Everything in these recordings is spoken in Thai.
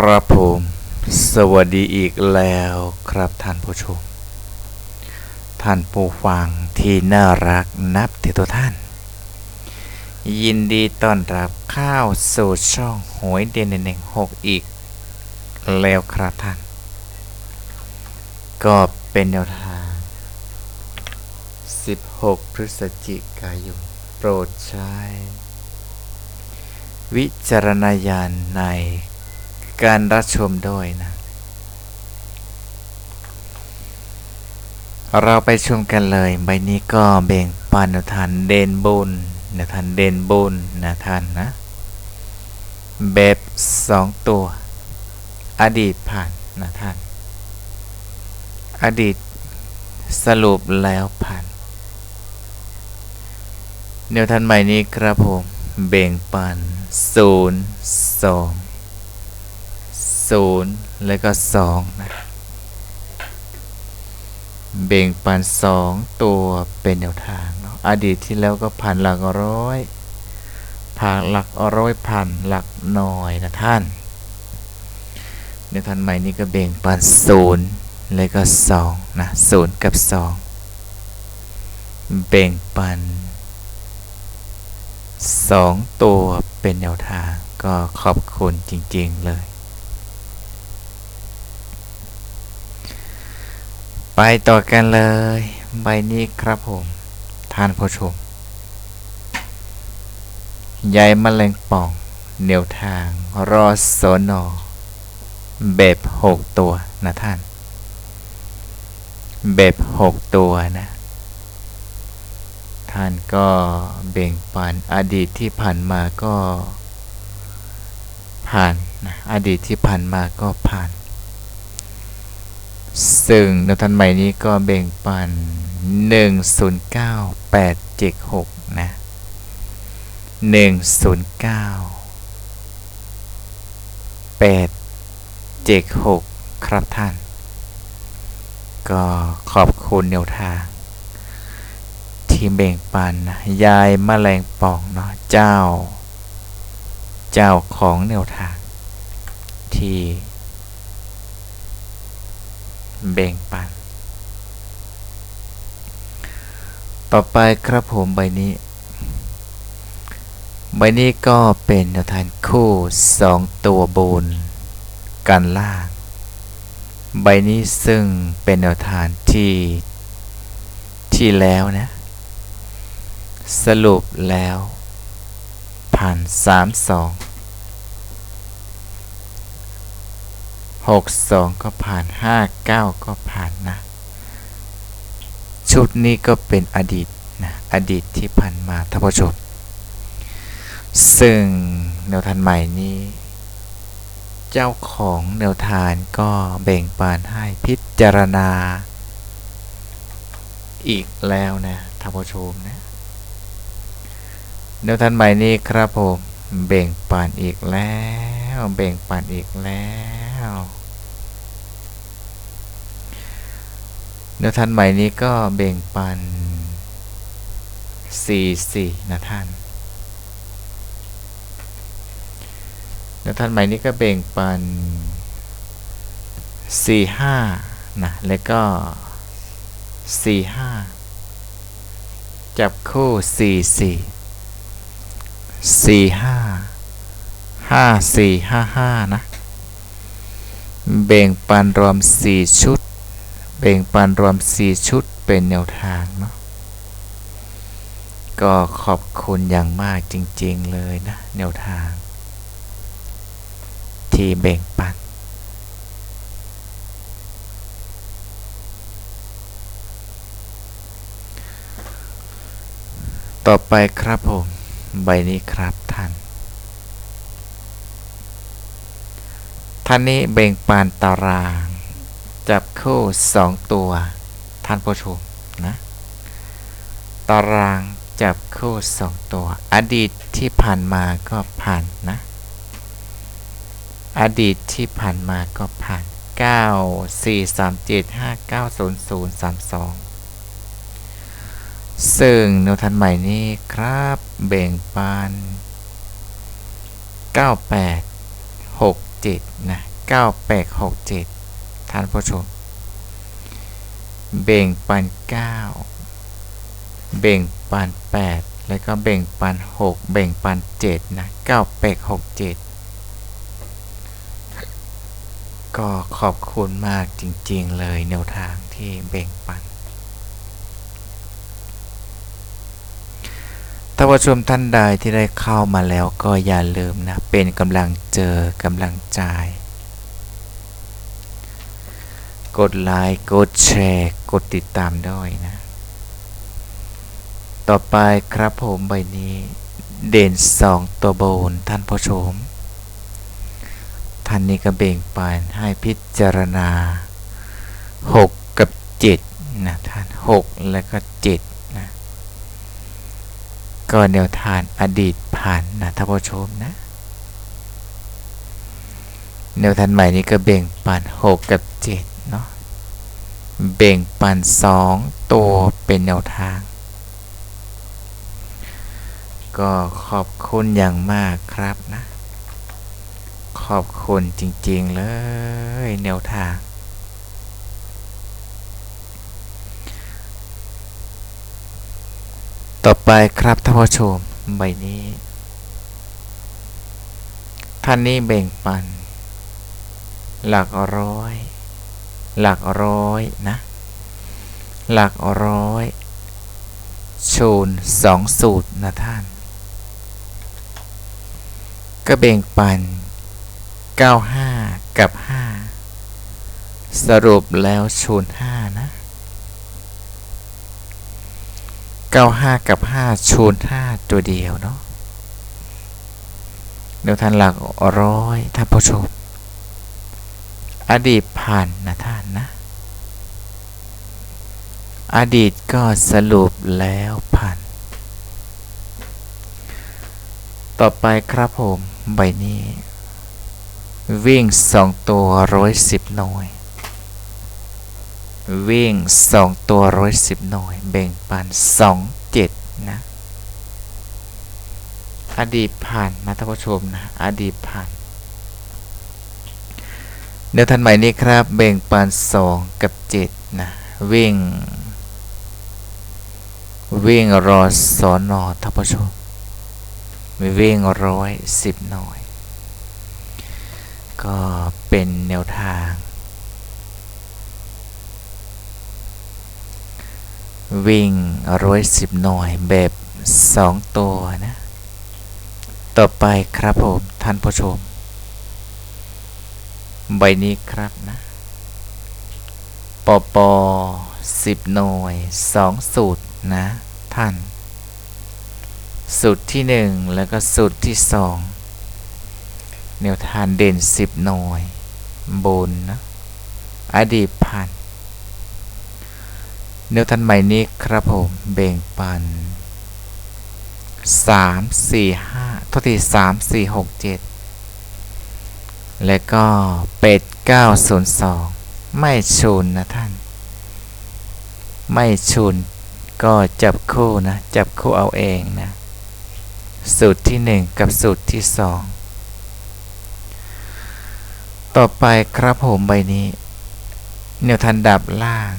ครับผม สวัสดีอีกแล้วครับท่านผู้ชม ท่านผู้ฟังที่น่ารักนับถือตัวท่าน ยินดีต้อนรับเข้าสู่ช่องหวยเด่นหนึ่งหกอีก แล้วครับท่าน ก็เป็นแนวทาง 16 พฤศจิกายนโปรดใช้วิจารณญาณใน การรับชมด้วยนะ เราไปชมกันเลย ใบนี้ก็เบ่งปันแนวทานเดนบุญนวทานเดนบุญนะท่านนะ แบบสองตัว อดีตผ่านนะท่าน อดีตสรุปแล้วผ่านแนวทานใหม่นี้ครับผม เบ่งปันศูนย์สอง ศูนย์แล้วก็สองนะเบ่งปันสองตัวเป็นแนวทางเนาะอดีตที่แล้วก็ผ่านหลักร้อยผ่านหลักร้อยผ่านหลักหน่อยนะท่านในทันใหม่นี้ก็เบ่งปันศูนย์แล้วก็สองนะศูนย์กับสองเบ่งปันสองตัวเป็นแนวทางก็ขอบคุณจริง ๆ เลย ไปต่อกันเลย ใบนี้ครับผม ท่านผู้ชมใยแมลงป่องแนวทาง รอสนอแบบหกตัวนะท่าน แบบหกตัวนะ ท่านก็เบ่งปันอดีตที่ผ่านมาก็ผ่านนะอดีตที่ผ่านมาก็ผ่าน ซึ่งนวทันใหม่นี้ก็เบ่งปัน 109876 นะ 109876 ครับท่าน ก็ขอบคุณแนวทาง ที่เบ่งปันนะยายแมลงป่องเนาะเจ้า เจ้าของแนวทางที่ เบ่งปัน ต่อไปครับผมใบนี้ ใบนี้ก็เป็นแนวทางคู่สองตัวบนกันล่างใบนี้ซึ่งเป็นแนวทางที่ที่แล้วนะ สรุปแล้วผ่านสามสอง หกสองก็ผ่านห้าเก้าก็ผ่านนะ ชุดนี้ก็เป็นอดีตนะอดีตที่ผ่านมาท่านผู้ชมซึ่งแนวทางใหม่นี้ เจ้าของแนวทานก็แบ่งปันให้พิจารณา อีกแล้วนะท่านผู้ชมนะแนวทางใหม่นี้ครับผมแบ่งปันอีกแล้ว แบ่งปันอีกแล้ว แนวทางใหม่นี้ก็แบ่งปัน44นะท่านแนวทางใหม่นี้ก็แบ่งปัน45นะแล้วก็ 45 จับคู่ 44สี่ห้าห้าสี่ห้าห้านะ เบ่งปันรวมสี่ชุดเบ่งปันรวมสี่ชุดเป็นแนวทางเนาะก็ขอบคุณอย่างมากจริง ๆ เลยนะ แนวทาง ที่เบ่งปัน ต่อไปครับผม ใบนี้ครับท่าน ท่านนี้เบ่งปานตาราง จับคู่สองตัว ท่านผู้ชมนะ ตารางจับคู่สองตัว อดีตที่ผ่านมาก็ผ่านนะ อดีตที่ผ่านมาก็ผ่าน 9 4 3 7 5 9 0 0 3 2 ซึ่งแนวทันใหม่นี้ครับ เบ่งปาน 98 7นะ9867 ท่านผู้ชมเบ่งปัน9เบ่งปัน 8 แล้วก็เบ่งปัน6เบ่งปัน 7 นะ9867 ก็ขอบคุณมากจริง ๆ เลยแนวทางที่เบ่งปัน ท่านผู้ชมท่านใดที่ได้เข้ามาแล้วก็อย่าลืมนะ เป็นกำลังเจอกำลังใจ กดไลค์กดแชร์ กดติดตามด้วยนะ ต่อไปครับผมใบนี้ เด่นสองตัวบนท่านผู้ชม ท่านนี้ก็เบ่งปานให้พิจารณา 6 กับ 7 นะท่าน 6 แล้วก็ 7 ก็แนวทางอดีตผ่านนะท่านผู้ชมนะ แนวทางใหม่นี้ก็เบ่งปัน6กับ7เนาะเบ่งปัน2ตัวเป็นแนวทาง ก็ขอบคุณอย่างมากครับนะ ขอบคุณจริงๆเลยแนวทาง ต่อไปครับท่านผู้ชมใบนี้ ท่านนี้เบ่งปัน หลักร้อย หลักร้อยนะ หลักร้อยชูนสองสูตรนะท่าน ก็เบ่งปัน 95 กับ 5 สรุปแล้วชูน5นะ 95 กับ 5 ชูน5ตัวเดียวเนาะเดี๋ยวท่านหลักร้อยท่านผู้ชม อดีตผ่านนะท่านนะ อดีตก็สรุปแล้วผ่าน ต่อไปครับผม ใบนี้ วิ่งสองตัวร้อยสิบหน่วย วิ่งสองตัวร้อยสิบหน่วย แบ่งปันสองเจ็ดนะ อดีตผ่านนะท่านผู้ชมนะ อดีตผ่านเดี๋ยวทันใหม่นี้ครับ แบ่งปันสองกับเจ็ดนะ วิ่ง วิ่งรอสอนอท่านผู้ชมวิ่งร้อยสิบหน่วย ก็เป็นแนวทาง วิ่งร้อยสิบหน่วยแบบสองตัวนะ ต่อไปครับผมท่านผู้ชม ใบนี้ครับนะปอปอสิบหน่วยสองสูตรนะท่าน สูตรที่หนึ่งแล้วก็สูตรที่สองแนวทางเด่นสิบหน่วยบนนะอดีตผ่าน แนวทางใหม่นี้ครับผมเบ่งปันสามสี่ห้าทษทีสามสี่หกเจ็ดและก็เป็ดเก้าศูนย์สองไม่ชูนนะท่าน ไม่ชูนก็จับคู่นะ จับคู่เอาเองนะ สูตรที่หนึ่งกับสูตรที่สองต่อไปครับผมใบนี้ แนวทันดับล่าง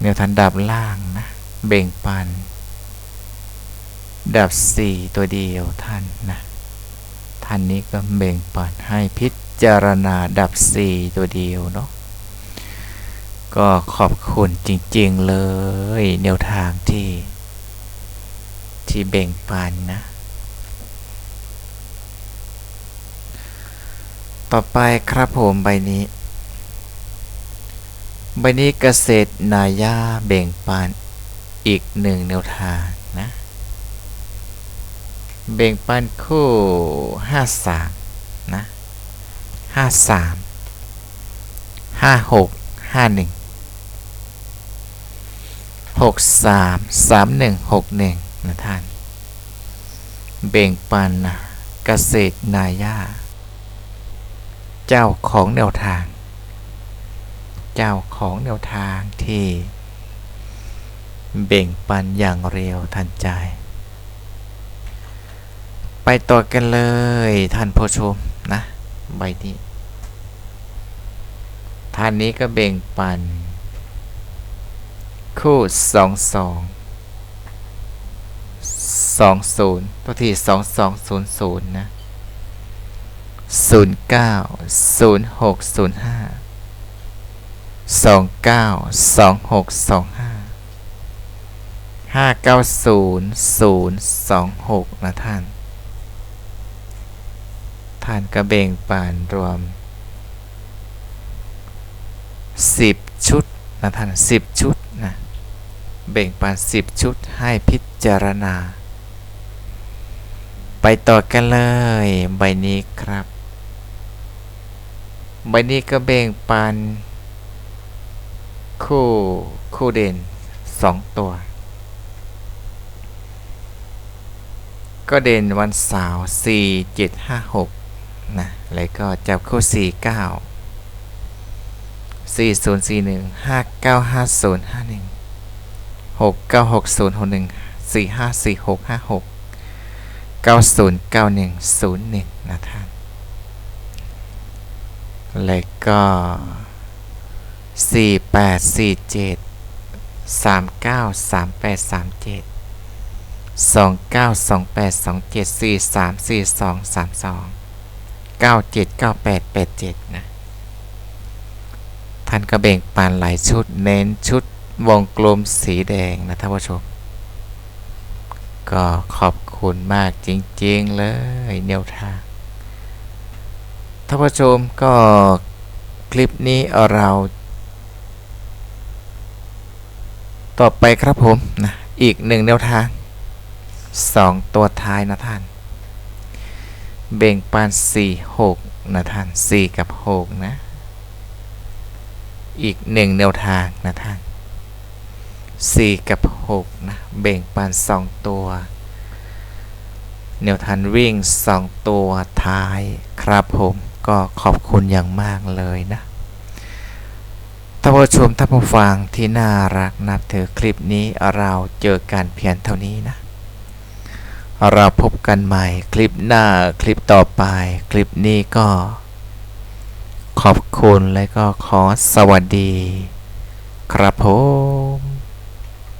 แนวทันดับล่างนะ เบ่งปัน ดับสี่ตัวเดียวท่านนะ ท่านนี้ก็เบ่งปันให้พิจารณาดับสี่ตัวเดียวเนาะ ก็ขอบคุณจริง ๆ เลย แนวทางที่ ที่เบ่งปันนะต่อไปครับผมใบนี้ บนี้เกษตรนายาเบ่งปันอีกหนึ่งแนวทางนะ เบ่งปันคู่ห้าสามนะห้าสามห้าหกห้าหนึ่งหกสามสามหนึ่งหกหนึ่งนะท่าน เบ่งปันนะเกษตรนายา เจ้าของแนวทาง เจ้าของแนวทางที่ เบ่งปันอย่างเร็วทันใจ ไปต่อกันเลยท่านผู้ชมนะใบนี้ท่านนี้ก็เบ่งปัน คู่สองสองสองศูนย์ตัวที่สองสองศูนย์ศูนย์นะศูนย์เก้าศูนย์หกศูนย์ห้า สองเก้าสองหกสองห้าห้าเก้าศูนย์ศูนย์สองหกนะท่าน ท่านกระเบงปานรวมสิบชุดนะท่านสิบชุดนะเบ่งปานสิบชุดให้พิจารณา ไปต่อกันเลย ใบนี้ครับ ใบนี้ก็เบ่งปาน คู่ คู่เด่นสองตัว ก็เด่นวันเสาร์สี่เจ็ดห้าหกนะแล้วก็จับคู่สี่เก้าสี่ศูนย์สี่หนึ่งห้าเก้าห้าศูนย์ห้าหนึ่งหกเก้าหกศูนย์หกหนึ่งสี่ห้าสี่หกห้าหกเก้าศูนย์เก้าหนึ่งศูนย์หนึ่งนะท่านแล้วก็ สี่แปดสี่เจ็ดสามเก้าสามแปดสามเจ็ดสองเก้าสองแปดสองเจ็ดสี่สามสี่สองสามสองเก้าเจ็ดเก้าแปดแปดเจ็ดนะ ท่านก็เบ่งปานหลายชุดเน้นชุดวงกลมสีแดงนะท่านผู้ชม ก็ขอบคุณมากจริง ๆ เลยแนวทางท่านผู้ชมก็คลิปนี้เรา ต่อไปครับผมนะอีกหนึ่งแนวทางสองตัวท้ายนะท่าน เบ่งปานสี่หกนะท่านสี่กับหกนะ อีกหนึ่งแนวทางนะท่านสี่กับหกนะ เบ่งปานสองตัว แนวทางวิ่งสองตัวท้ายครับผมก็ขอบคุณอย่างมากเลยนะ ท่านผู้ชมท่านผู้ฟังที่น่ารักนับถือคลิปนี้เราเจอกันเพียงเท่านี้นะ เราพบกันใหม่คลิปหน้าคลิปต่อไป คลิปนี้ก็ ขอบคุณและก็ขอสวัสดี ครับผม